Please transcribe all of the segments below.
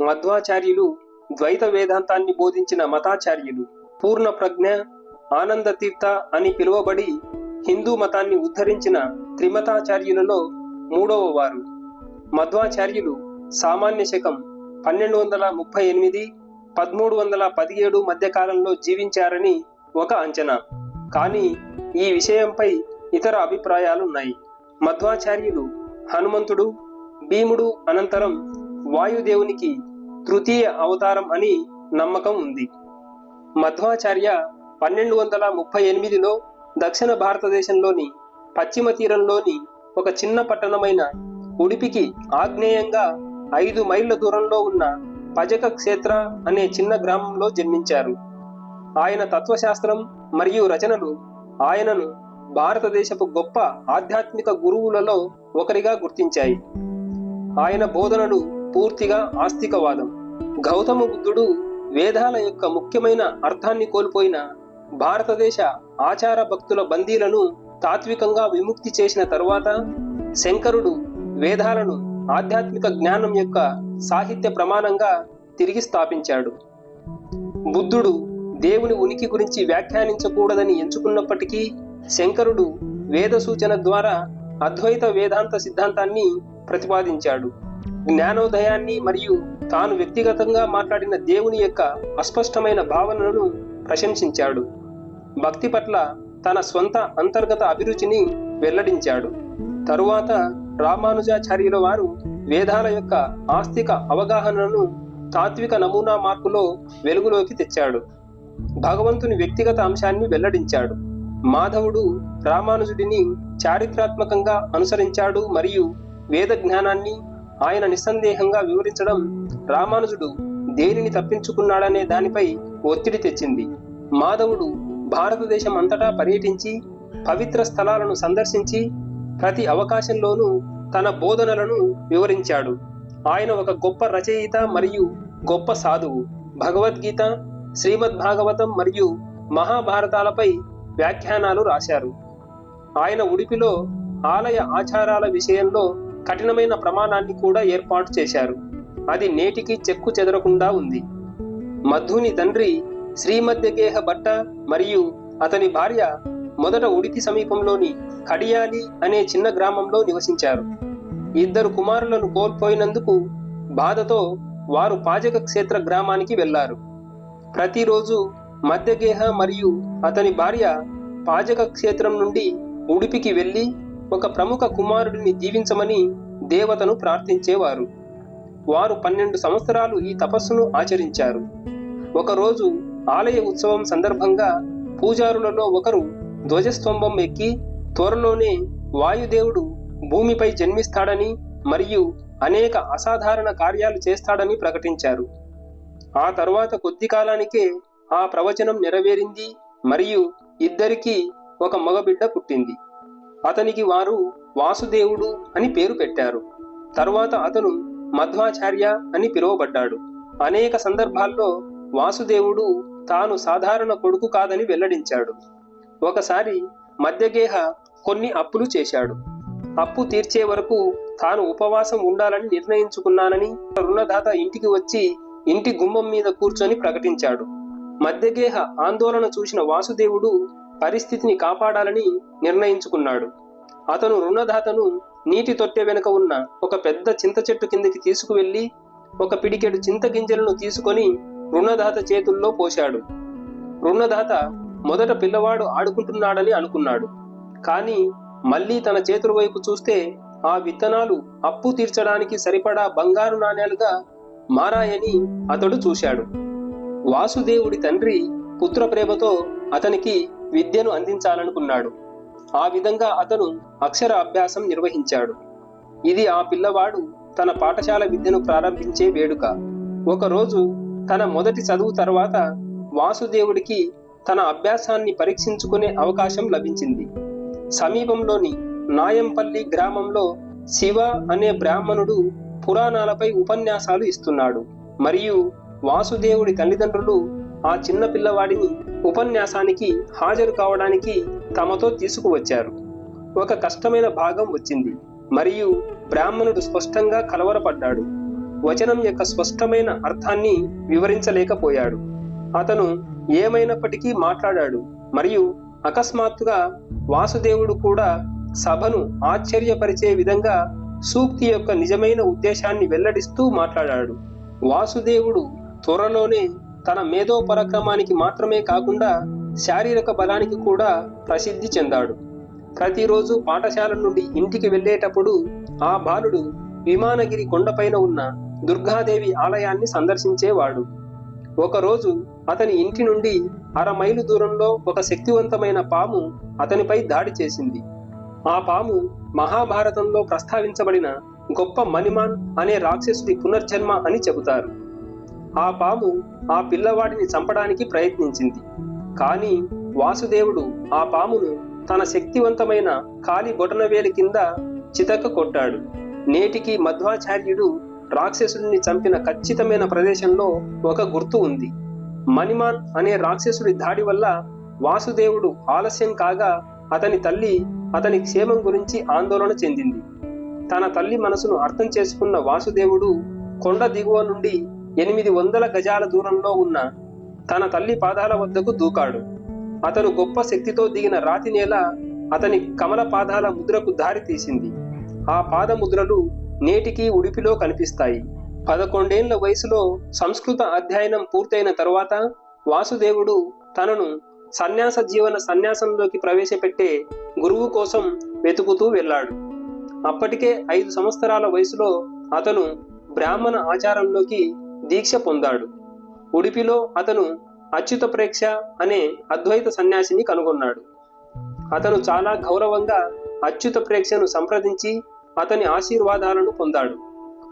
మధ్వాచార్యులు ద్వైత వేదాంతాన్ని బోధించిన మతాచార్యులు. పూర్ణ ప్రజ్ఞ ఆనంద తీర్థ అని పిలువబడి హిందూ మతాన్ని ఉద్ధరించిన త్రిమతాచార్యులలో మూడవ వారు. మధ్వాచార్యులు సామాన్య శకం పన్నెండు వందల ముప్పై ఎనిమిది పదమూడు వందల పదిహేడు మధ్యకాలంలో జీవించారని ఒక అంచనా. కానీ ఈ విషయంపై ఇతర అభిప్రాయాలున్నాయి. మధ్వాచార్యులు హనుమంతుడు భీముడు అనంతరం వాయుదేవునికి తృతీయ అవతారం అని నమ్మకం ఉంది. మధ్వాచార్య పన్నెండు వందల ముప్పై ఎనిమిదిలో దక్షిణ భారతదేశంలోని పశ్చిమ తీరంలోని ఒక చిన్న పట్టణమైన ఉడిపికి ఆగ్నేయంగా ఐదు మైళ్ళ దూరంలో ఉన్న పజక క్షేత్ర అనే చిన్న గ్రామంలో జన్మించారు. ఆయన తత్వశాస్త్రం మరియు రచనలు ఆయనను భారతదేశపు గొప్ప ఆధ్యాత్మిక గురువులలో ఒకరిగా గుర్తించాయి. ఆయన బోధనలు పూర్తిగా ఆస్తికవాదం. గౌతమ బుద్ధుడు వేదాల యొక్క ముఖ్యమైన అర్థాన్ని కోల్పోయిన భారతదేశ ఆచార భక్తుల బందీలను తాత్వికంగా విముక్తి చేసిన తరువాత శంకరుడు వేదాలను ఆధ్యాత్మిక జ్ఞానం యొక్క సాహిత్య ప్రమాణంగా తిరిగి స్థాపించాడు. బుద్ధుడు దేవుని ఉనికి గురించి వ్యాఖ్యానించకూడదని ఎంచుకున్నప్పటికీ శంకరుడు వేద సూచన ద్వారా అద్వైత వేదాంత సిద్ధాంతాన్ని ప్రతిపాదించాడు. జ్ఞానోదయాన్ని మరియు తాను వ్యక్తిగతంగా మాట్లాడిన దేవుని యొక్క అస్పష్టమైన భావనలను ప్రశంసించాడు. భక్తి పట్ల తన స్వంత అంతర్గత అభిరుచిని వెల్లడించాడు. తరువాత రామానుజాచార్యుల వారు వేదాల యొక్క ఆస్తిక అవగాహనను తాత్విక నమూనా మార్పులో వెలుగులోకి తెచ్చాడు. భగవంతుని వ్యక్తిగత అంశాన్ని వెల్లడించాడు. మాధవుడు రామానుజుడిని చారిత్రాత్మకంగా అనుసరించాడు మరియు వేద జ్ఞానాన్ని ఆయన నిస్సందేహంగా వివరించడం రామానుజుడు దేనిని తప్పించుకున్నాడనే దానిపై ఒత్తిడి తెచ్చింది. మాధవుడు భారతదేశం అంతటా పర్యటించి పవిత్ర స్థలాలను సందర్శించి ప్రతి అవకాశంలోనూ తన బోధనలను వివరించాడు. ఆయన ఒక గొప్ప రచయిత మరియు గొప్ప సాధువు. భగవద్గీత శ్రీమద్ భాగవతం మరియు మహాభారతాలపై వ్యాఖ్యానాలు రాశారు. ఆయన ఉడిపిలో ఆలయ ఆచారాల విషయంలో కఠినమైన ప్రమాణాన్ని కూడా ఏర్పాటు చేశారు. అది నేటికి చెక్కు చెదరకుండా ఉంది. మధుని తండ్రి శ్రీమధ్యగేహ భట్ట మరియు అతని భార్య మొదట ఉడిపి సమీపంలోని కడియాలి అనే చిన్న గ్రామంలో నివసించారు. ఇద్దరు కుమారులను కోల్పోయినందుకు బాధతో వారు పాజక క్షేత్ర గ్రామానికి వెళ్ళారు. ప్రతిరోజు మధ్యగేహ మరియు అతని భార్య పాజక క్షేత్రం నుండి ఉడిపికి వెళ్ళి ఒక ప్రముఖ కుమారుడిని దీవించమని దేవతను ప్రార్థించేవారు. వారు పన్నెండు సంవత్సరాలు ఈ తపస్సును ఆచరించారు. ఒకరోజు ఆలయ ఉత్సవం సందర్భంగా పూజారులలో ఒకరు ధ్వజస్తంభం ఎక్కి త్వరలోనే వాయుదేవుడు భూమిపై జన్మిస్తాడని మరియు అనేక అసాధారణ కార్యాలు చేస్తాడని ప్రకటించారు. ఆ తరువాత కొద్ది కాలానికే ఆ ప్రవచనం నెరవేరింది మరియు ఇద్దరికీ ఒక మగబిడ్డ పుట్టింది. అతనికి వారు వాసుదేవుడు అని పేరు పెట్టారు. తరువాత అతను మధ్వాచార్య అని పిలువబడ్డాడు. అనేక సందర్భాల్లో వాసుదేవుడు తాను సాధారణ కొడుకు కాదని వెల్లడించాడు. ఒకసారి మధ్యగేహ కొన్ని అప్పులు చేశాడు. అప్పు తీర్చే వరకు తాను ఉపవాసం ఉండాలని నిర్ణయించుకున్నానని రుణదాత ఇంటికి వచ్చి ఇంటి గుమ్మం మీద కూర్చొని ప్రకటించాడు. మధ్యగేహ ఆందోళన చూసిన వాసుదేవుడు పరిస్థితిని కాపాడాలని నిర్ణయించుకున్నాడు. అతను రుణదాతను నీటి తొట్టె వెనుక ఉన్న ఒక పెద్ద చింత చెట్టు కిందకి తీసుకువెళ్ళి ఒక పిడికెడు చింత గింజలను తీసుకొని రుణదాత చేతుల్లో పోశాడు. రుణదాత మొదట పిల్లవాడు ఆడుకుంటున్నాడని అనుకున్నాడు. కానీ మళ్ళీ తన చేతుల వైపు చూస్తే ఆ విత్తనాలు అప్పు తీర్చడానికి సరిపడా బంగారు నాణేలుగా మారాయని అతడు చూశాడు. వాసుదేవుడి తండ్రి పుత్ర ప్రేమతో అతనికి విద్యను అందించాలనుకున్నాడు. ఆ విధంగా అతను అక్షర అభ్యాసం నిర్వహించాడు. ఇది ఆ పిల్లవాడు తన పాఠశాల విద్యను ప్రారంభించే వేడుక. ఒకరోజు తన మొదటి చదువు తర్వాత వాసుదేవుడికి తన అభ్యాసాన్ని పరీక్షించుకునే అవకాశం లభించింది. సమీపంలోని నాయంపల్లి గ్రామంలో శివ అనే బ్రాహ్మణుడు పురాణాలపై ఉపన్యాసాలు ఇస్తున్నాడు. మరియు వాసుదేవుడి తల్లిదండ్రులు ఆ చిన్న పిల్లవాడిని ఉపన్యాసానికి హాజరు కావడానికి తమతో తీసుకువచ్చారు. ఒక కష్టమైన భాగం వచ్చింది. మరియు బ్రాహ్మణుడు స్పష్టంగా కలవరపడ్డాడు. వచనం యొక్క స్పష్టమైన అర్థాన్ని వివరించలేకపోయాడు. అతను ఏమైనప్పటికీ మాట్లాడాడు. మరియు అకస్మాత్తుగా వాసుదేవుడు కూడా సభను ఆశ్చర్యపరిచే విధంగా సూక్తి యొక్క నిజమైన ఉద్దేశాన్ని వెల్లడిస్తూ మాట్లాడాడు. వాసుదేవుడు త్వరలోనే తన మేధో పరక్రమానికి మాత్రమే కాకుండా శారీరక బలానికి కూడా ప్రసిద్ధి చెందాడు. ప్రతిరోజు పాఠశాల నుండి ఇంటికి వెళ్ళేటప్పుడు ఆ బాలుడు విమానగిరి కొండపైన ఉన్న దుర్గాదేవి ఆలయాన్ని సందర్శించేవాడు. ఒకరోజు అతని ఇంటి నుండి అర మైలు దూరంలో ఒక శక్తివంతమైన పాము అతనిపై దాడి చేసింది. ఆ పాము మహాభారతంలో ప్రస్తావించబడిన గొప్ప మణిమాన్ అనే రాక్షసుడి పునర్జన్మ అని చెబుతారు. ఆ పాము ఆ పిల్లవాడిని చంపడానికి ప్రయత్నించింది. కానీ వాసుదేవుడు ఆ పామును తన శక్తివంతమైన కాలి బొటనవేలి కింద చితక కొట్టాడు. నేటికి మధ్వాచార్యుడు రాక్షసుడిని చంపిన ఖచ్చితమైన ప్రదేశంలో ఒక గుర్తు ఉంది. మణిమాన్ అనే రాక్షసుడి దాడి వల్ల వాసుదేవుడు ఆలస్యం కాగా అతని తల్లి అతని క్షేమం గురించి ఆందోళన చెందింది. తన తల్లి మనసును అర్థం చేసుకున్న వాసుదేవుడు కొండ దిగువ నుండి ఎనిమిది వందల గజాల దూరంలో ఉన్న తన తల్లి పాదాల వద్దకు దూకాడు. అతను గొప్ప శక్తితో దిగిన రాతి నేల అతని కమల పాదాల ముద్రకు దారి తీసింది. ఆ పాద ముద్రలు ఉడిపిలో కనిపిస్తాయి. పదకొండేళ్ళ వయసులో సంస్కృత అధ్యయనం పూర్తయిన తరువాత వాసుదేవుడు తనను సన్యాస జీవన సన్యాసంలోకి ప్రవేశపెట్టే గురువు కోసం వెతుకుతూ వెళ్ళాడు. అప్పటికే ఐదు సంవత్సరాల వయసులో అతను బ్రాహ్మణ ఆచారంలోకి దీక్ష పొందాడు. ఉడిపిలో అతను అచ్యుత ప్రేక్ష అనే అద్వైత సన్యాసిని కనుగొన్నాడు. అతను చాలా గౌరవంగా అచ్యుత ప్రేక్షను సంప్రదించి అతని ఆశీర్వాదాలను పొందాడు.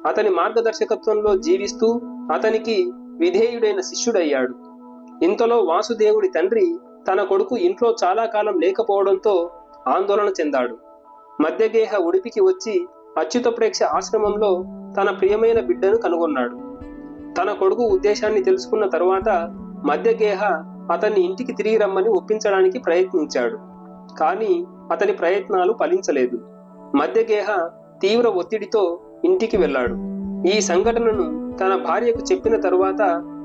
అతని మార్గదర్శకత్వంలో జీవిస్తూ అతనికి విధేయుడైన శిష్యుడయ్యాడు. ఇంతలో వాసుదేవుడి తండ్రి తన కొడుకు ఇంట్లో చాలా కాలం లేకపోవడంతో ఆందోళన చెందాడు. మధ్యగేహ ఉడిపికి వచ్చి అచ్యుత ప్రేక్ష ఆశ్రమంలో తన ప్రియమైన బిడ్డను కనుగొన్నాడు. తన కొడుకు ఉద్దేశాన్ని తెలుసుకున్న తరువాత మధ్యగేహ అతన్ని ఇంటికి తిరిగి రమ్మని ఒప్పించడానికి ప్రయత్నించాడు. కానీ అతని ప్రయత్నాలు ఫలించలేదు. మధ్యగేహ తీవ్ర ఒత్తిడితో ఇంటికి వెళ్ళాడు. ఈ సంఘటనను తన భార్యకు చెప్పిన తరువాత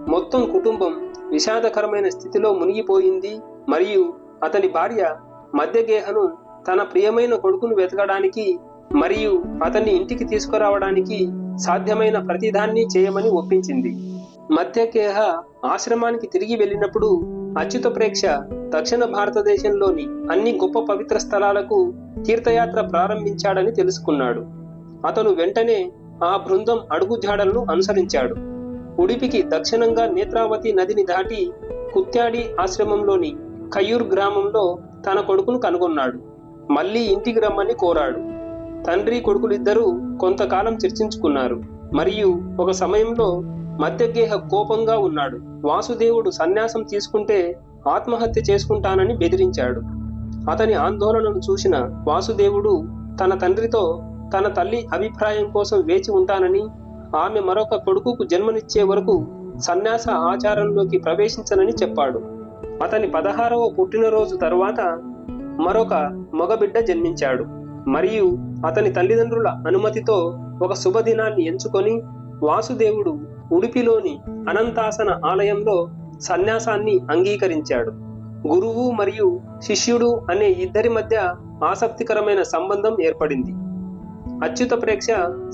మొత్తం కుటుంబం విషాదకరమైన స్థితిలో మునిగిపోయింది మరియు అతని భార్య మధ్యగేహను తన ప్రియమైన కొడుకును వెతకడానికి మరియు అతన్ని ఇంటికి తీసుకురావడానికి సాధ్యమైన ప్రతిదాన్ని చేయమని ఒప్పించింది. మధ్యకేహ ఆశ్రమానికి తిరిగి వెళ్ళినప్పుడు అచ్యుత ప్రేక్ష దక్షిణ భారతదేశంలోని అన్ని గొప్ప పవిత్ర స్థలాలకు తీర్థయాత్ర ప్రారంభించాడని తెలుసుకున్నాడు. అతను వెంటనే ఆ బృందం అడుగుజాడలను అనుసరించాడు. ఉడిపికి దక్షిణంగా నేత్రావతి నదిని దాటి కుత్యాడి ఆశ్రమంలోని కయూర్ గ్రామంలో తన కొడుకును కనుగొన్నాడు. మళ్ళీ ఇంటికి రమ్మని కోరాడు. తండ్రి కొడుకులిద్దరూ కొంతకాలం చర్చించుకున్నారు. మరియు ఒక సమయంలో మధ్యగేహ కోపంగా ఉన్నాడు. వాసుదేవుడు సన్యాసం తీసుకుంటే ఆత్మహత్య చేసుకుంటానని బెదిరించాడు. అతని ఆందోళనను చూసిన వాసుదేవుడు తన తండ్రితో తన తల్లి అభిప్రాయం కోసం వేచి ఉంటానని ఆమె మరొక కొడుకుకు జన్మనిచ్చే వరకు సన్యాస ఆచారంలోకి ప్రవేశించనని చెప్పాడు. అతని పదహారవ పుట్టినరోజు తరువాత మరొక మగబిడ్డ జన్మించాడు. మరియు అతని తల్లిదండ్రుల అనుమతితో ఒక శుభదినాన్ని ఎంచుకొని వాసుదేవుడు ఉడిపిలోని అనంతాసన ఆలయంలో సన్యాసాన్ని అంగీకరించాడు. గురువు మరియు శిష్యుడు అనే ఇద్దరి మధ్య ఆసక్తికరమైన సంబంధం ఏర్పడింది. అచ్యుత ప్రేక్ష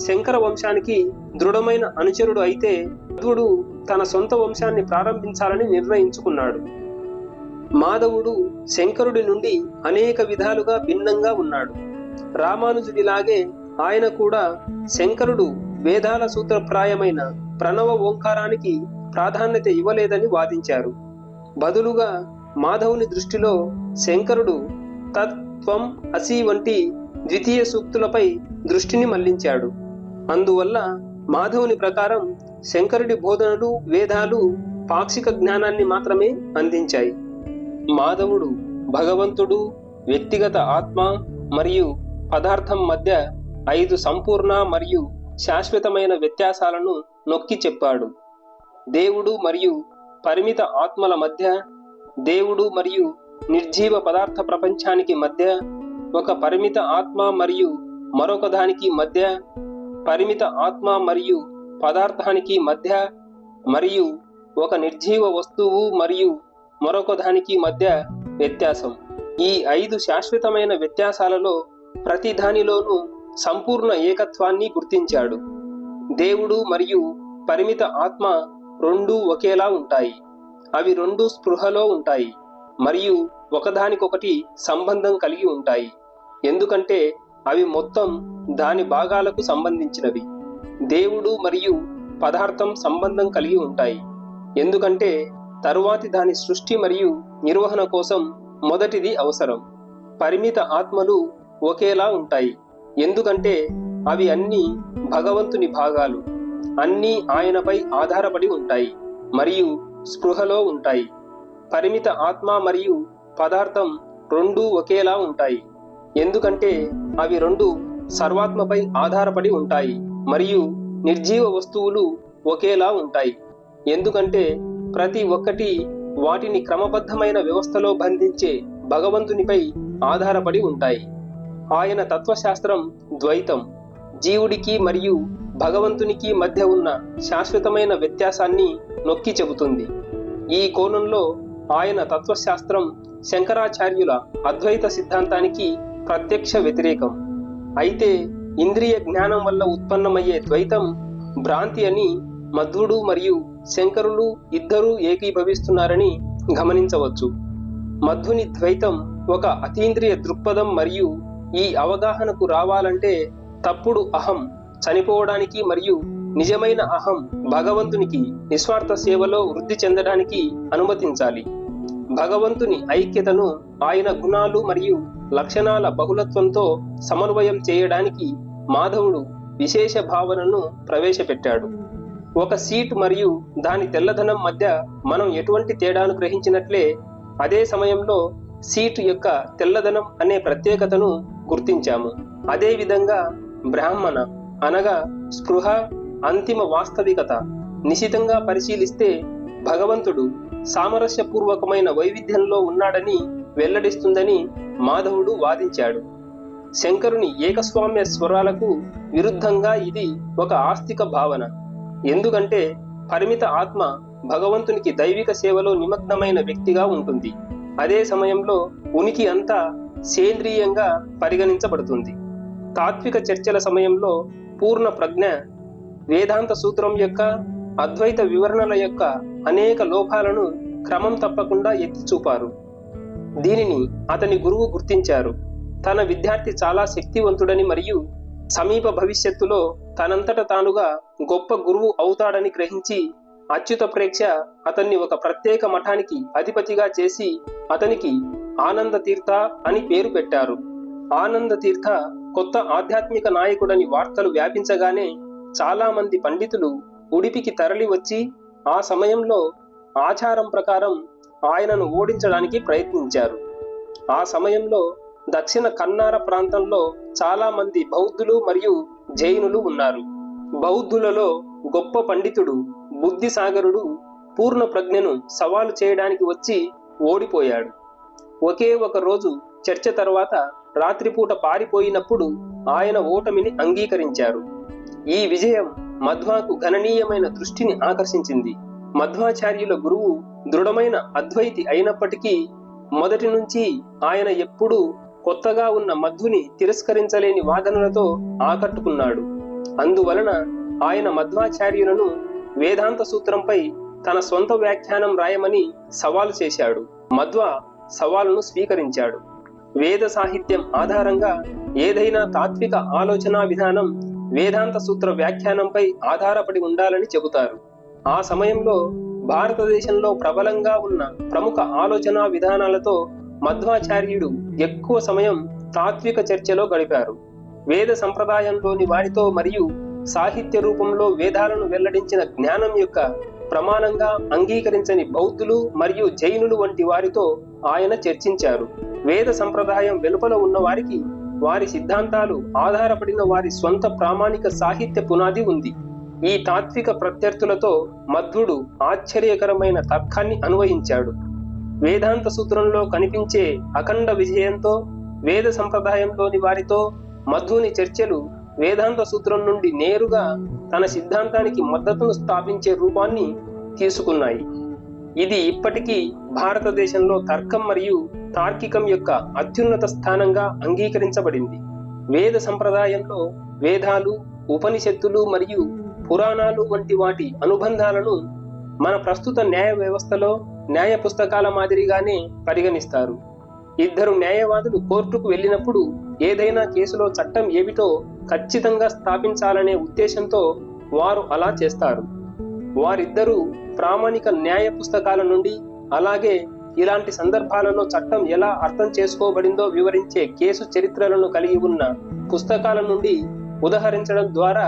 శంకర వంశానికి దృఢమైన అనుచరుడు అయితే మధ్వుడు తన సొంత వంశాన్ని ప్రారంభించాలని నిర్ణయించుకున్నాడు. మాధవుడు శంకరుడి నుండి అనేక విధాలుగా భిన్నంగా ఉన్నాడు. రామానుజుడిలాగే ఆయన కూడా శంకరుడు వేదాల సూత్రప్రాయమైన ప్రణవ ఓంకారానికి ప్రాధాన్యత ఇవ్వలేదని వాదించారు. బదులుగా మాధవుని దృష్టిలో శంకరుడు తత్వం అసి వంటి ద్వితీయ సూక్తులపై దృష్టిని మళ్ళించాడు. అందువల్ల మాధవుని ప్రకారం శంకరుడి బోధనలు వేదాలు పాక్షిక జ్ఞానాన్ని మాత్రమే అందించాయి. మాధవుడు భగవంతుడు వ్యక్తిగత ఆత్మ మరియు పదార్థం మధ్య ఐదు సంపూర్ణ మరియు శాశ్వతమైన వ్యత్యాసాలను నొక్కి చెప్పాడు. దేవుడు మరియు పరిమిత ఆత్మల మధ్య దేవుడు మరియు నిర్జీవ పదార్థ ప్రపంచానికి మధ్య ఒక పరిమిత ఆత్మ మరియు మరొక దానికి మధ్య పరిమిత ఆత్మ మరియు పదార్థానికి మధ్య మరియు ఒక నిర్జీవ వస్తువు మరియు మరొక దానికి మధ్య వ్యత్యాసం. ఈ ఐదు శాశ్వతమైన వ్యత్యాసాలలో ప్రతి దానిలోనూ సంపూర్ణ ఏకత్వాన్ని గుర్తించాడు. దేవుడు మరియు పరిమిత ఆత్మ రెండూ ఒకేలా ఉంటాయి. అవి రెండు స్పృహలో ఉంటాయి మరియు ఒకదానికొకటి సంబంధం కలిగి ఉంటాయి. ఎందుకంటే అవి మొత్తం దాని భాగాలకు సంబంధించినవి. దేవుడు మరియు పదార్థం సంబంధం కలిగి ఉంటాయి. ఎందుకంటే తరువాతి దాని సృష్టి మరియు నిర్వహణ కోసం మొదటిది అవసరం. పరిమిత ఆత్మలు ఒకేలా ఉంటాయి. ఎందుకంటే అవి అన్ని భగవంతుని భాగాలు. అన్నీ ఆయనపై ఆధారపడి ఉంటాయి మరియు స్పృహలో ఉంటాయి. పరిమిత ఆత్మ మరియు పదార్థం రెండూ ఒకేలా ఉంటాయి. ఎందుకంటే అవి రెండు సర్వాత్మపై ఆధారపడి ఉంటాయి మరియు నిర్జీవ వస్తువులు ఒకేలా ఉంటాయి. ఎందుకంటే ప్రతి ఒక్కటి వాటిని క్రమబద్ధమైన వ్యవస్థలో బంధించే భగవంతునిపై ఆధారపడి ఉంటాయి. ఆయన తత్వశాస్త్రం ద్వైతం. జీవుడికి మరియు భగవంతునికి మధ్య ఉన్న శాశ్వతమైన వ్యత్యాసాన్ని నొక్కి చెబుతుంది. ఈ కోణంలో ఆయన తత్వశాస్త్రం శంకరాచార్యుల అద్వైత సిద్ధాంతానికి ప్రత్యక్ష వ్యతిరేకం. అయితే ఇంద్రియ జ్ఞానం వల్ల ఉత్పన్నమయ్యే ద్వైతం భ్రాంతి అని మధ్వుడు మరియు శంకరులు ఇద్దరూ ఏకీభవిస్తున్నారని గమనించవచ్చు. మధ్వుని ద్వైతం ఒక అతీంద్రియ దృక్పథం మరియు ఈ అవగాహనకు రావాలంటే తప్పుడు అహం చనిపోవడానికి మరియు నిజమైన అహం భగవంతునికి నిస్వార్థ సేవలో వృద్ధి చెందడానికి అనుమతించాలి. భగవంతుని ఐక్యతను ఆయన గుణాలు మరియు లక్షణాల బహుళత్వంతో సమన్వయం చేయడానికి మాధవుడు విశేష భావనను ప్రవేశపెట్టాడు. ఒక సీట్ మరియు దాని తెల్లదనం మధ్య మనం ఎటువంటి తేడాను గ్రహించినట్లే అదే సమయంలో సీటు యొక్క తెల్లదనం అనే ప్రత్యేకతను గుర్తించాము. అదేవిధంగా బ్రాహ్మణ అనగా స్పృహ అంతిమ వాస్తవికత. నిశితంగా పరిశీలిస్తే భగవంతుడు సామరస్యపూర్వకమైన వైవిధ్యంలో ఉన్నాడని వెల్లడిస్తుందని మాధవుడు వాదించాడు. శంకరుని ఏకస్వామ్య స్వరాలకు విరుద్ధంగా ఇది ఒక ఆస్తిక భావన. ఎందుకంటే పరిమిత ఆత్మ భగవంతునికి దైవిక సేవలో నిమగ్నమైన వ్యక్తిగా ఉంటుంది. అదే సమయంలో ఉనికి అంతా సేంద్రీయంగా పరిగణించబడుతుంది. తాత్విక చర్చల సమయంలో పూర్ణ ప్రజ్ఞ వేదాంత సూత్రం యొక్క అద్వైత వివరణల యొక్క అనేక లోపాలను క్రమం తప్పకుండా ఎత్తి చూపారు దీనిని అతని గురువు గుర్తించారు. తన విద్యార్థి చాలా శక్తివంతుడని మరియు సమీప భవిష్యత్తులో తనంతట తానుగా గొప్ప గురువు అవుతాడని గ్రహించి అచ్యుత ప్రేక్ష అతన్ని ఒక ప్రత్యేక మఠానికి అధిపతిగా చేసి అతనికి ఆనంద తీర్థ అని పేరు పెట్టారు. ఆనంద తీర్థ కొత్త ఆధ్యాత్మిక నాయకుడని వార్తలు వ్యాపించగానే చాలా మంది పండితులు ఉడిపికి తరలి వచ్చి ఆ సమయంలో ఆచారం ప్రకారం ఆయనను ఓడించడానికి ప్రయత్నించారు. ఆ సమయంలో దక్షిణ కన్నార ప్రాంతంలో చాలా మంది బౌద్ధులు మరియు జైనులు ఉన్నారు. బౌద్ధులలో గొప్ప పండితుడు బుద్ధిసాగరుడు పూర్ణ ప్రజ్ఞను సవాలు చేయడానికి వచ్చి ఓడిపోయాడు. ఒకే ఒక రోజు చర్చ తర్వాత రాత్రిపూట పారిపోయినప్పుడు ఆయన ఓటమిని అంగీకరించారు. ఈ విజయం మధ్వాకు గణనీయమైన దృష్టిని ఆకర్షించింది. మధ్వాచార్యుల గురువు దృఢమైన అద్వైతి అయినప్పటికీ మొదటి నుంచి ఆయన ఎప్పుడూ కొత్తగా ఉన్న మధ్వుని తిరస్కరించలేని వాదనలతో ఆకట్టుకున్నాడు. అందువలన ఆయన మధ్వాచార్యులను వేదాంత సూత్రంపై తన సొంత వ్యాఖ్యానం రాయమని సవాలు చేశాడు. మధ్వ సవాలును స్వీకరించాడు. వేద సాహిత్యం ఆధారంగా ఏదైనా తాత్విక ఆలోచనా విధానం వేదాంత సూత్ర వ్యాఖ్యానంపై ఆధారపడి ఉండాలని చెబుతారు. ఆ సమయంలో భారతదేశంలో ప్రబలంగా ఉన్న ప్రముఖ ఆలోచనా విధానాలతో మధ్వాచార్యుడు ఎక్కువ సమయం తాత్విక చర్చలో గడిపారు. వేద సంప్రదాయంలోని వారితో మరియు సాహిత్య రూపంలో వేదాలను వెల్లడించిన జ్ఞానం యొక్క ప్రమాణంగా అంగీకరించని బౌద్ధులు మరియు జైనులు వంటి వారితో ఆయన చర్చించారు. వేద సంప్రదాయం వెలుపల ఉన్న వారికి వారి సిద్ధాంతాలు ఆధారపడిన వారి స్వంత ప్రామాణిక సాహిత్య పునాది ఉంది. ఈ తాత్విక ప్రత్యర్థులతో మధ్వుడు ఆశ్చర్యకరమైన తర్కాన్ని అన్వయించాడు. వేదాంత సూత్రంలో కనిపించే అఖండ విజయంతో వేద సంప్రదాయంలోని వారితో మధ్వుని చర్చలు వేదాంత సూత్రం నుండి నేరుగా తన సిద్ధాంతానికి మద్దతును స్థాపించే రూపాన్ని తీసుకున్నాయి. ఇది ఇప్పటికీ భారతదేశంలో తర్కం మరియు తార్కికం యొక్క అత్యున్నత స్థానంగా అంగీకరించబడింది. వేద సంప్రదాయంలో వేదాలు ఉపనిషత్తులు మరియు పురాణాలు వంటి వాటి అనుబంధాలను మన ప్రస్తుత న్యాయ వ్యవస్థలో న్యాయ పుస్తకాల మాదిరిగానే పరిగణిస్తారు. ఇద్దరు న్యాయవాదులు కోర్టుకు వెళ్ళినప్పుడు ఏదైనా కేసులో చట్టం ఏమిటో ఖచ్చితంగా స్థాపించాలనే ఉద్దేశంతో వారు అలా చేస్తారు. వారిద్దరూ ప్రామాణిక న్యాయ పుస్తకాల నుండి అలాగే ఇలాంటి సందర్భాలలో చట్టం ఎలా అర్థం చేసుకోబడిందో వివరించే కేసు చరిత్రలను కలిగి ఉన్న పుస్తకాల నుండి ఉదహరించడం ద్వారా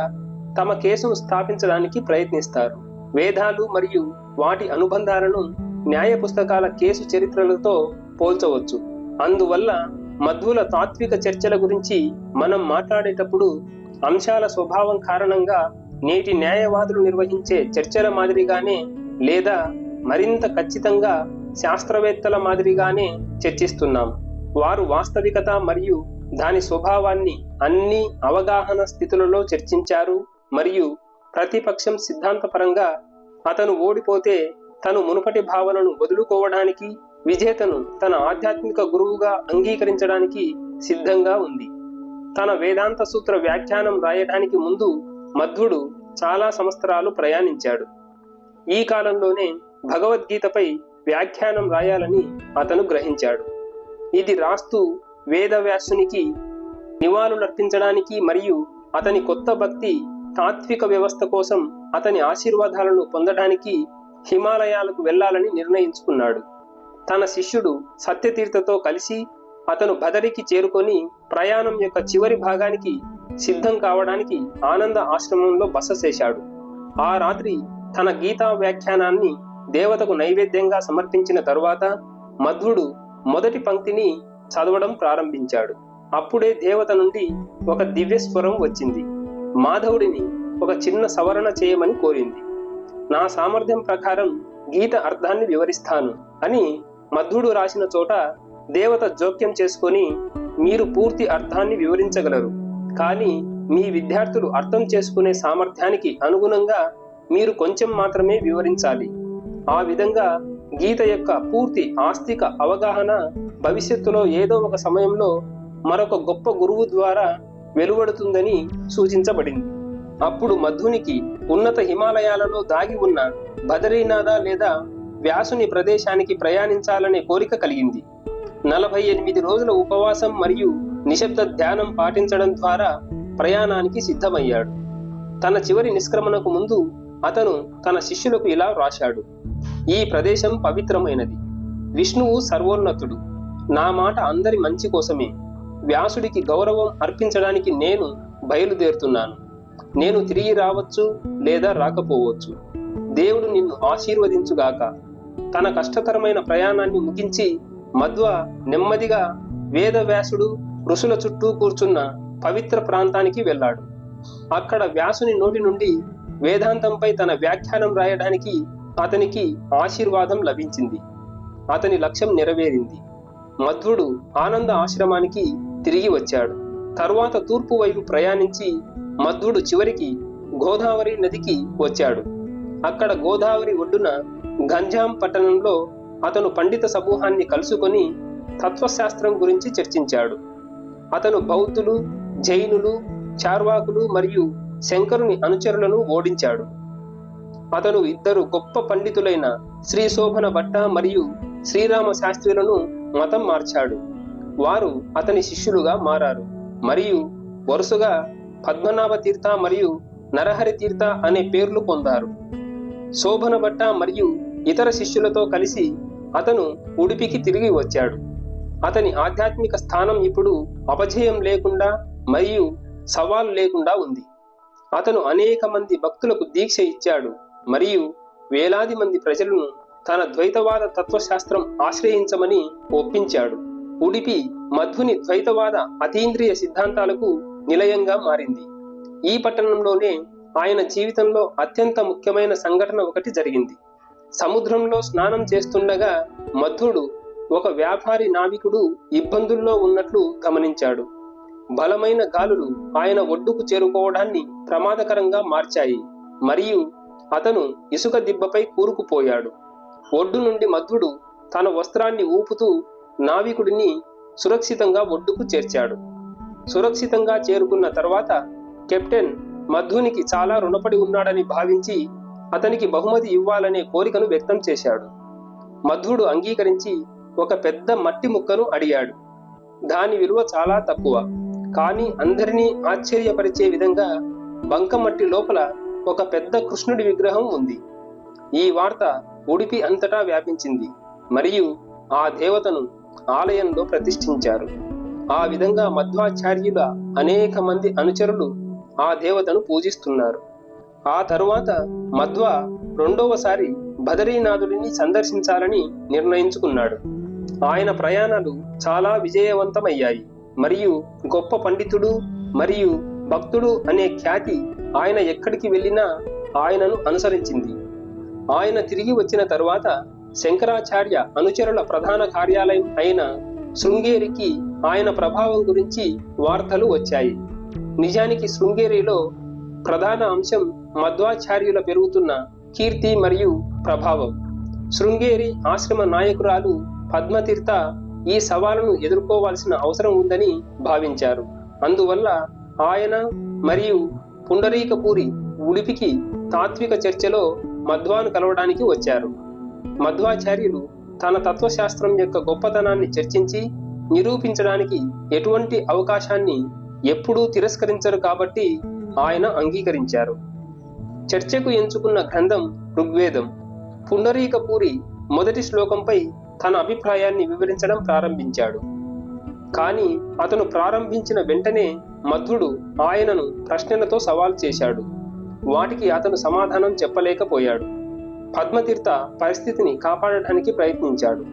తమ కేసును స్థాపించడానికి ప్రయత్నిస్తారు. వేదాలు మరియు వాటి అనుబంధాలను న్యాయ పుస్తకాల కేసు చరిత్రలతో పోల్చవచ్చు. అందువల్ల మధువుల తాత్విక చర్చల గురించి మనం మాట్లాడేటప్పుడు అంశాల స్వభావం కారణంగా నేటి న్యాయవాదులు నిర్వహించే చర్చల మాదిరిగానే లేదా మరింత ఖచ్చితంగా శాస్త్రవేత్తల మాదిరిగానే చర్చిస్తున్నాం. వారు వాస్తవికత మరియు దాని స్వభావాన్ని అన్ని అవగాహన స్థితులలో చర్చించారు మరియు ప్రతిపక్షం సిద్ధాంతపరంగా అతను ఓడిపోతే తను మునుపటి భావనను వదులుకోవడానికి విజేతను తన ఆధ్యాత్మిక గురువుగా అంగీకరించడానికి సిద్ధంగా ఉంది. తన వేదాంత సూత్ర వ్యాఖ్యానం రాయడానికి ముందు మధ్వుడు చాలా సంవత్సరాలు ప్రయాణించాడు. ఈ కాలంలోనే భగవద్గీతపై వ్యాఖ్యానం రాయాలని అతను గ్రహించాడు. ఇది రాస్తూ వేదవ్యాసునికి నివాళులర్పించడానికి మరియు అతని కొత్త భక్తి తాత్విక వ్యవస్థ కోసం అతని ఆశీర్వాదాలను పొందడానికి హిమాలయాలకు వెళ్ళాలని నిర్ణయించుకున్నాడు. తన శిష్యుడు సత్యతీర్థతో కలిసి అతను బదరికి చేరుకొని ప్రయాణం యొక్క చివరి భాగానికి సిద్ధం కావడానికి ఆనంద ఆశ్రమంలో బస చేశాడు. ఆ రాత్రి తన గీతా వ్యాఖ్యానాన్ని దేవతకు నైవేద్యంగా సమర్పించిన తరువాత మధ్వుడు మొదటి పంక్తిని చదవడం ప్రారంభించాడు. అప్పుడే దేవత నుండి ఒక దివ్య స్వరం వచ్చింది. మాధవుడిని ఒక చిన్న సవరణ చేయమని కోరింది. నా సామర్థ్యం ప్రకారం గీత అర్థాన్ని వివరిస్తాను అని మధుడు రాసిన చోట దేవత జోక్యం చేసుకొని మీరు పూర్తి అర్థాన్ని వివరించగలరు. కానీ మీ విద్యార్థులు అర్థం చేసుకునే సామర్థ్యానికి అనుగుణంగా మీరు కొంచెం మాత్రమే వివరించాలి. ఆ విధంగా గీత యొక్క పూర్తి ఆస్తిక అవగాహన భవిష్యత్తులో ఏదో ఒక సమయంలో మరొక గొప్ప గురువు ద్వారా వెలువడుతుందని సూచించబడింది. అప్పుడు మధునికి ఉన్నత హిమాలయాలలో దాగి ఉన్న బదరీనాథ లేదా వ్యాసుని ప్రదేశానికి ప్రయాణించాలనే కోరిక కలిగింది. నలభై ఎనిమిది రోజుల ఉపవాసం మరియు నిశ్శబ్ద ధ్యానం పాటించడం ద్వారా ప్రయాణానికి సిద్ధమయ్యాడు. తన చివరి నిష్క్రమణకు ముందు అతను తన శిష్యులకు ఇలా వ్రాశాడు. ఈ ప్రదేశం పవిత్రమైనది. విష్ణువు సర్వోన్నతుడు. నా మాట అందరి మంచి కోసమే. వ్యాసుడికి గౌరవం అర్పించడానికి నేను బయలుదేరుతున్నాను. నేను తిరిగి రావచ్చు లేదా రాకపోవచ్చు. దేవుడు నిన్ను ఆశీర్వదించుగాక. తన కష్టతరమైన ప్రయాణాన్ని ముగించి మధ్వ నెమ్మదిగా వేదవ్యాసుడు ఋషుల చుట్టూ కూర్చున్న పవిత్ర ప్రాంతానికి వెళ్ళాడు. అక్కడ వ్యాసుని నోటి నుండి వేదాంతంపై తన వ్యాఖ్యానం రాయడానికి అతనికి ఆశీర్వాదం లభించింది. అతని లక్ష్యం నెరవేరింది. మధ్వుడు ఆనంద ఆశ్రమానికి తిరిగి వచ్చాడు. తరువాత తూర్పు వైపు ప్రయాణించి మధ్వుడు చివరికి గోదావరి నదికి వచ్చాడు. అక్కడ గోదావరి ఒడ్డున గంజాం పట్టణంలో అతను పండిత సమూహాన్ని కలుసుకొని తత్వశాస్త్రం గురించి చర్చించాడు. అతను బౌద్ధులు జైనులు చార్వాకులు మరియు శంకరుని అనుచరులను ఓడించాడు. అతను ఇద్దరు గొప్ప పండితులైన శ్రీ శోభన భట్ట మరియు శ్రీరామ శాస్త్రులను మతం మార్చాడు. వారు అతని శిష్యులుగా మారారు. మరియు వరుసగా పద్మనాభ తీర్థ మరియు నరహరి తీర్థ అనే పేర్లు పొందారు. శోభన భట్ట మరియు ఇతర శిష్యులతో కలిసి అతను ఉడిపికి తిరిగి వచ్చాడు. అతని ఆధ్యాత్మిక స్థానం ఇప్పుడు అపజయం లేకుండా మరియు సవాలు లేకుండా ఉంది. అతను అనేక మంది భక్తులకు దీక్ష ఇచ్చాడు మరియు వేలాది మంది ప్రజలను తన ద్వైతవాద తత్వశాస్త్రం ఆశ్రయించమని ఒప్పించాడు. ఉడిపి మధ్వుని ద్వైతవాద అతీంద్రియ సిద్ధాంతాలకు నిలయంగా మారింది. ఈ పట్టణంలోనే ఆయన జీవితంలో అత్యంత ముఖ్యమైన సంఘటన ఒకటి జరిగింది. సముద్రంలో స్నానం చేస్తుండగా మధుడు ఒక వ్యాపారి నావికుడు ఇబ్బందుల్లో ఉన్నట్లు గమనించాడు. బలమైన గాలులు ఆయన ఒడ్డుకు చేరుకోవడాన్ని ప్రమాదకరంగా మార్చాయి. మరియు అతను ఇసుక దిబ్బపై కూరుకుపోయాడు. ఒడ్డు నుండి మధుడు తన వస్త్రాన్ని ఊపుతూ నావికుడిని సురక్షితంగా ఒడ్డుకు చేర్చాడు. సురక్షితంగా చేరుకున్న తర్వాత కెప్టెన్ మధునికి చాలా రుణపడి ఉన్నాడని భావించి అతనికి బహుమతి ఇవ్వాలనే కోరికను వ్యక్తం చేశాడు. మధ్వుడు అంగీకరించి ఒక పెద్ద మట్టి ముక్కను అడిగాడు. దాని విలువ చాలా తక్కువ. కానీ అందరినీ ఆశ్చర్యపరిచే విధంగా బంకమట్టి లోపల ఒక పెద్ద కృష్ణుడి విగ్రహం ఉంది. ఈ వార్త ఉడిపి అంతటా వ్యాపించింది. మరియు ఆ దేవతను ఆలయంలో ప్రతిష్ఠించారు. ఆ విధంగా మధ్వాచార్యుల అనేక మంది అనుచరులు ఆ దేవతను పూజిస్తున్నారు. ఆ తరువాత మధ్వ రెండవసారి బదరీనాథుడిని సందర్శించాలని నిర్ణయించుకున్నాడు. ఆయన ప్రయాణాలు చాలా విజయవంతమయ్యాయి. మరియు గొప్ప పండితుడు మరియు భక్తుడు అనే ఖ్యాతి ఆయన ఎక్కడికి వెళ్ళినా ఆయనను అనుసరించింది. ఆయన తిరిగి వచ్చిన తరువాత శంకరాచార్య అనుచరుల ప్రధాన కార్యాలయం అయిన శృంగేరికి ఆయన ప్రభావం గురించి వార్తలు వచ్చాయి. నిజానికి శృంగేరిలో ప్రధాన అంశం మధ్వాచార్యుల పెరుగుతున్న కీర్తి మరియు ప్రభావం. శృంగేరి ఆశ్రమ నాయకురాలు పద్మతీర్థ ఈ సవాలును ఎదుర్కోవాల్సిన అవసరం ఉందని భావించారు. అందువల్ల ఆయన మరియు పుండరీకపూరి ఉడిపికి తాత్విక చర్చలో మధ్వాను కలవడానికి వచ్చారు. మధ్వాచార్యులు తన తత్వశాస్త్రం యొక్క గొప్పతనాన్ని చర్చించి నిరూపించడానికి ఎటువంటి అవకాశాన్ని ఎప్పుడూ తిరస్కరించరు కాబట్టి ఆయన అంగీకరించారు. చర్చకు ఎంచుకున్న గ్రంథం ఋగ్వేదం. పుండరీకపూరి మొదటి శ్లోకంపై తన అభిప్రాయాన్ని వివరించడం ప్రారంభించాడు. కానీ అతను ప్రారంభించిన వెంటనే మధుడు ఆయనను ప్రశ్నలతో సవాల్ చేశాడు. వాటికి అతను సమాధానం చెప్పలేకపోయాడు. పద్మతీర్థ పరిస్థితిని కాపాడటానికి ప్రయత్నించాడు.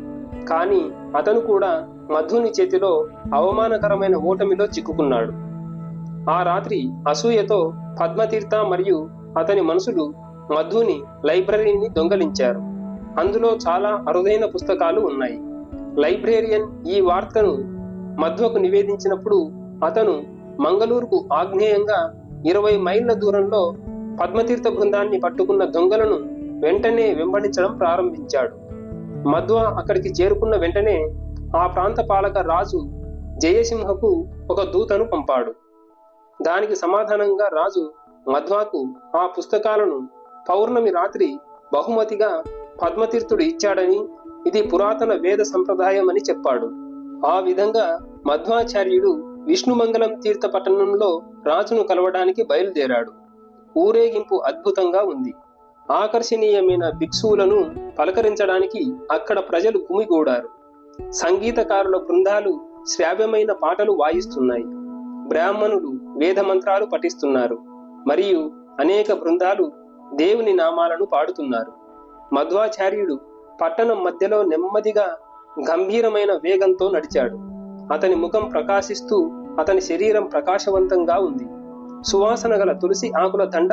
కానీ అతను కూడా మధుని చేతిలో అవమానకరమైన ఓటమిలో చిక్కుకున్నాడు. ఆ రాత్రి అసూయతో పద్మతీర్థ మరియు అతని మనుషులు మధుని లైబ్రరీని దొంగలించారు. అందులో చాలా అరుదైన పుస్తకాలు ఉన్నాయి. లైబ్రేరియన్ ఈ వార్తను మధ్వకు నివేదించినప్పుడు అతను మంగళూరుకు ఆగ్నేయంగా ఇరవై మైళ్ళ దూరంలో పద్మతీర్థ బృందాన్ని పట్టుకున్న దొంగలను వెంటనే వెంబడించడం ప్రారంభించాడు. మధ్వ అక్కడికి చేరుకున్న వెంటనే ఆ ప్రాంత పాలక రాజు జయసింహకు ఒక దూతను పంపాడు. దానికి సమాధానంగా రాజు మధ్వాకు ఆ పుస్తకాలను పౌర్ణమి రాత్రి బహుమతిగా పద్మతీర్థుడు ఇచ్చాడని ఇది పురాతన వేద సంప్రదాయం అని చెప్పాడు. ఆ విధంగా మధ్వాచార్యుడు విష్ణుమంగళం తీర్థ పట్టణంలో రాజును కలవడానికి బయలుదేరాడు. ఊరేగింపు అద్భుతంగా ఉంది. ఆకర్షణీయమైన భిక్షువులను పలకరించడానికి అక్కడ ప్రజలు గుమిగూడారు. సంగీతకారుల బృందాలు శ్రావ్యమైన పాటలు వాయిస్తున్నాయి. బ్రాహ్మణులు వేద మంత్రాలు పఠిస్తున్నారు. మరియు అనేక బృందాలు దేవుని నామాలను పాడుతున్నారు. మధ్వాచార్యుడు పట్టణం మధ్యలో నెమ్మదిగా గంభీరమైన వేగంతో నడిచాడు. అతని ముఖం ప్రకాశిస్తూ అతని శరీరం ప్రకాశవంతంగా ఉంది. సువాసన గల తులసి ఆకుల దండ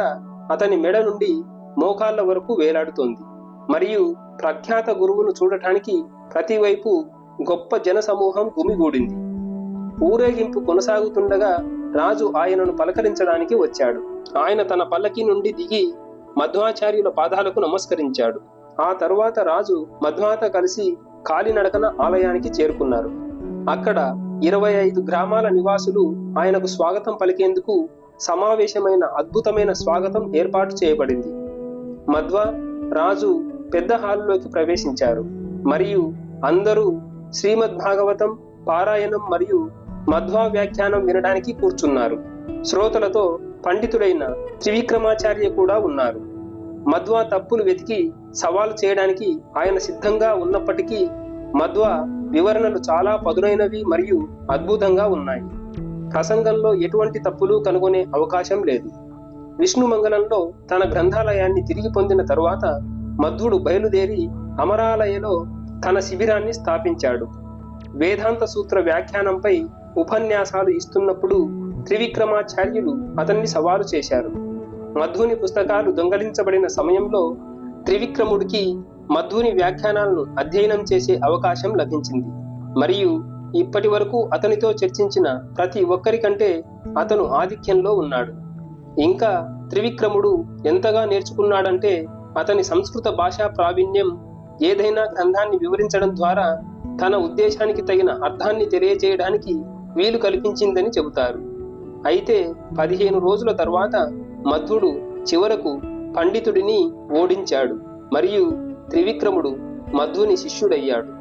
అతని మెడ నుండి మోకాళ్ళ వరకు వేలాడుతోంది. మరియు ప్రఖ్యాత గురువును చూడటానికి ప్రతివైపు గొప్ప జనసమూహం గుమిగూడింది. ఊరేగింపు కొనసాగుతుండగా రాజు ఆయనను పలకరించడానికి వచ్చాడు. ఆయన తన పల్లకి నుండి దిగి మధ్వాచార్యుల పాదాలకు నమస్కరించాడు. ఆ తరువాత రాజు మధ్వాత కలిసి కాలినడకన ఆలయానికి చేరుకున్నారు. అక్కడ ఇరవై ఐదు గ్రామాల నివాసులు ఆయనకు స్వాగతం పలికేందుకు సమావేశమైన అద్భుతమైన స్వాగతం ఏర్పాటు చేయబడింది. మధ్వ రాజు పెద్ద హాలులోకి ప్రవేశించారు. మరియు అందరూ శ్రీమద్ భాగవతం పారాయణం మరియు మధ్వా వ్యాఖ్యానం వినడానికి కూర్చున్నారు. శ్రోతలతో పండితుడైన త్రివిక్రమాచార్య కూడా ఉన్నారు. మధ్వా తప్పులు వెతికి సవాలు చేయడానికి ఆయన సిద్ధంగా ఉన్నప్పటికీ మధ్వా వివరణలు చాలా పదునైనవి మరియు అద్భుతంగా ఉన్నాయి. ప్రసంగంలో ఎటువంటి తప్పులు కనుగొనే అవకాశం లేదు. విష్ణు మంగళంలో తన గ్రంథాలయాన్ని తిరిగి పొందిన తరువాత మధ్వుడు బయలుదేరి అమరాలయలో తన శిబిరాన్ని స్థాపించాడు. వేదాంత సూత్ర వ్యాఖ్యానంపై ఉపన్యాసాలు ఇస్తున్నప్పుడు త్రివిక్రమాచార్యులు అతన్ని సవాలు చేశారు. మధ్వుని పుస్తకాలు దొంగలించబడిన సమయంలో త్రివిక్రముడికి మధ్వుని వ్యాఖ్యానాలను అధ్యయనం చేసే అవకాశం లభించింది. మరియు ఇప్పటి వరకు అతనితో చర్చించిన ప్రతి ఒక్కరికంటే అతను ఆధిక్యంలో ఉన్నాడు. ఇంకా త్రివిక్రముడు ఎంతగా నేర్చుకున్నాడంటే అతని సంస్కృత భాషా ప్రావీణ్యం ఏదైనా గ్రంథాన్ని వివరించడం ద్వారా తన ఉద్దేశానికి తగిన అర్థాన్ని తెలియజేయడానికి వీలు కల్పించిందని చెబుతారు. అయితే పదిహేను రోజుల తర్వాత మధ్వుడు చివరకు పండితుడిని ఓడించాడు. మరియు త్రివిక్రముడు మధ్వుని శిష్యుడయ్యాడు.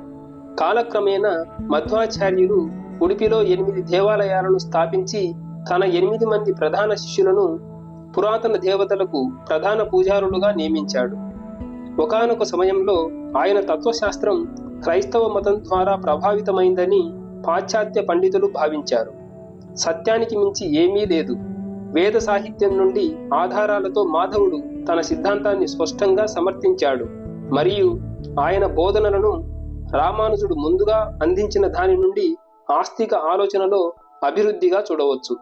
కాలక్రమేణా మధ్వాచార్యులు ఉడిపిలో ఎనిమిది దేవాలయాలను స్థాపించి తన ఎనిమిది మంది ప్రధాన శిష్యులను పురాతన దేవతలకు ప్రధాన పూజారులుగా నియమించాడు. ఒకానొక సమయంలో ఆయన తత్వశాస్త్రం క్రైస్తవ మతం ద్వారా ప్రభావితమైందని పాశ్చాత్య పండితులు భావించారు. సత్యానికి మించి ఏమీ లేదు. వేద సాహిత్యం నుండి ఆధారాలతో మాధవుడు తన సిద్ధాంతాన్ని స్పష్టంగా సమర్థించాడు. మరియు ఆయన బోధనలను రామానుజుడు ముందుగా అందించిన దాని నుండి ఆస్తిక ఆలోచనలో అభివృద్ధిగా చూడవచ్చు.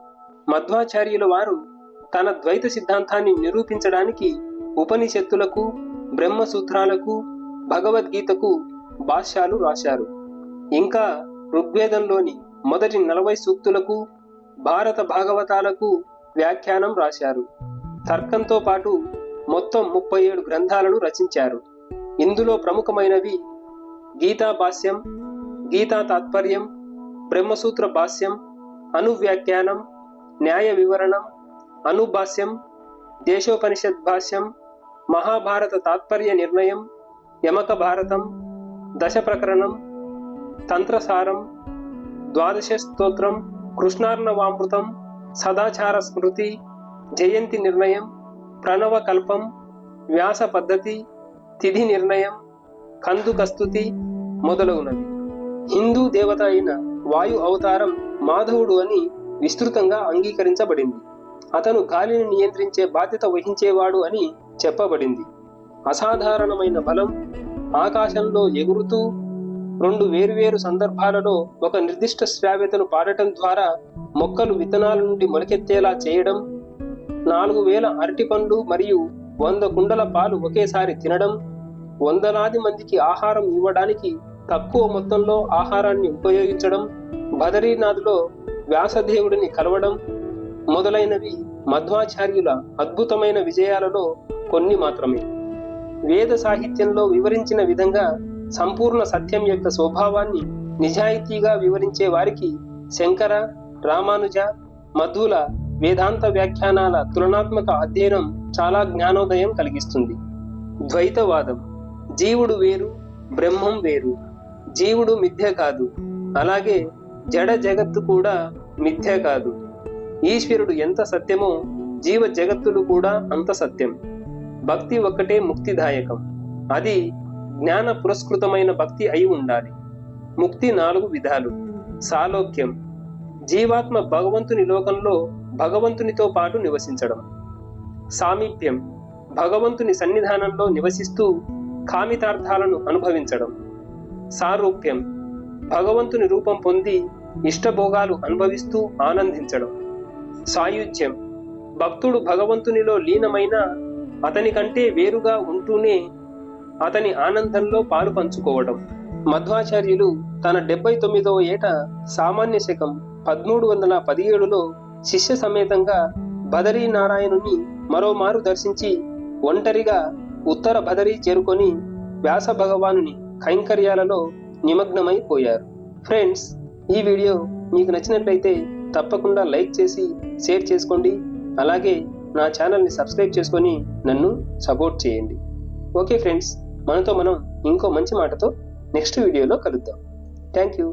మధ్వాచార్యుల వారు తన ద్వైత సిద్ధాంతాన్ని నిరూపించడానికి ఉపనిషత్తులకు బ్రహ్మసూత్రాలకు భగవద్గీతకు భాష్యాలు రాశారు. ఇంకా ఋగ్వేదంలోని మొదటి నలభై సూక్తులకు భారత భాగవతాలకు వ్యాఖ్యానం రాశారు. తర్కంతో పాటు మొత్తం ముప్పై ఏడు గ్రంథాలను రచించారు. ఇందులో ప్రముఖమైనవి గీతా భాష్యం గీతా తాత్పర్యం బ్రహ్మసూత్ర భాష్యం అనువ్యాఖ్యానం న్యాయ వివరణం అనుభాష్యం దేశోపనిషత్ భాష్యం మహాభారత తాత్పర్య నిర్ణయం యమక భారతం దశ ప్రకరణం తంత్రసారం ద్వాదశ స్తోత్రం కృష్ణార్ణవామృతం సదాచార స్మృతి జయంతి నిర్ణయం ప్రణవ కల్పం వ్యాస పద్ధతి తిథి నిర్ణయం కందుకస్తుతి మొదలగునవి. హిందూ దేవత అయిన వాయు అవతారం మాధవుడు అని విస్తృతంగా అంగీకరించబడింది. అతను గాలిని నియంత్రించే బాధ్యత వహించేవాడు అని చెప్పబడింది. అసాధారణమైన బలం ఆకాశంలో ఎగురుతూ రెండు వేరువేరు సందర్భాలలో ఒక నిర్దిష్ట శ్రావ్యతను పాడటం ద్వారా మొక్కలు విత్తనాల నుండి మొలకెత్తేలా చేయడం నాలుగు వేల అరటి పండ్లు మరియు వంద కుండల పాలు ఒకేసారి తినడం వందలాది మందికి ఆహారం ఇవ్వడానికి తక్కువ మొత్తంలో ఆహారాన్ని ఉపయోగించడం బదరీనాథ్లో వ్యాసదేవుడిని కలవడం మొదలైనవి మధ్వాచార్యుల అద్భుతమైన విజయాలలో కొన్ని మాత్రమే. వేద సాహిత్యంలో వివరించిన విధంగా సంపూర్ణ సత్యం యొక్క స్వభావాన్ని నిజాయితీగా వివరించే వారికి శంకర రామానుజ మధుల వేదాంత వ్యాఖ్యానాల తులనాత్మక అధ్యయనం చాలా జ్ఞానోదయం కలిగిస్తుంది. ద్వైతవాదం. జీవుడు వేరు బ్రహ్మం వేరు. జీవుడు మిథ్య కాదు. అలాగే జడ జగత్తు కూడా మిథ్య కాదు. ఈశ్వరుడు ఎంత సత్యమో జీవ జగత్తులు కూడా అంత సత్యం. భక్తి ఒక్కటే ముక్తిదాయకం. అది జ్ఞాన పురస్కృతమైన భక్తి అయి ఉండాలి. ముక్తి నాలుగు విధాలు. సాలోక్యం. జీవాత్మ భగవంతుని లోకంలో భగవంతునితో పాటు నివసించడం. సామీప్యం. భగవంతుని సన్నిధానంలో నివసిస్తూ కామితార్థాలను అనుభవించడం. సారూప్యం. భగవంతుని రూపం పొంది ఇష్టభోగాలు అనుభవిస్తూ ఆనందించడం. సాయుధ్యం. భక్తుడు భగవంతునిలో లీనమైన అతని కంటే వేరుగా ఉంటూనే అతని ఆనందంలో పాలు పంచుకోవడం మధ్వాచార్యులు తన డెబ్బై తొమ్మిదవ ఏట సామాన్య శకం పదమూడు వందల పదిహేడులో శిష్య సమేతంగా బదరీ నారాయణుని మరోమారు దర్శించి ఒంటరిగా ఉత్తర బదరీ చేరుకొని వ్యాస భగవానుని కైంకర్యాలలో నిమగ్నమైపోయారు ఫ్రెండ్స్ ఈ వీడియో మీకు నచ్చినట్లయితే తప్పకుండా లైక్ చేసి షేర్ చేసుకోండి. అలాగే నా ఛానల్ని సబ్స్క్రైబ్ చేసుకొని నన్ను సపోర్ట్ చేయండి. Okay friends. మనతో మనం ఇంకో మంచి మాటతో నెక్స్ట్ వీడియోలో కలుద్దాం. Thank you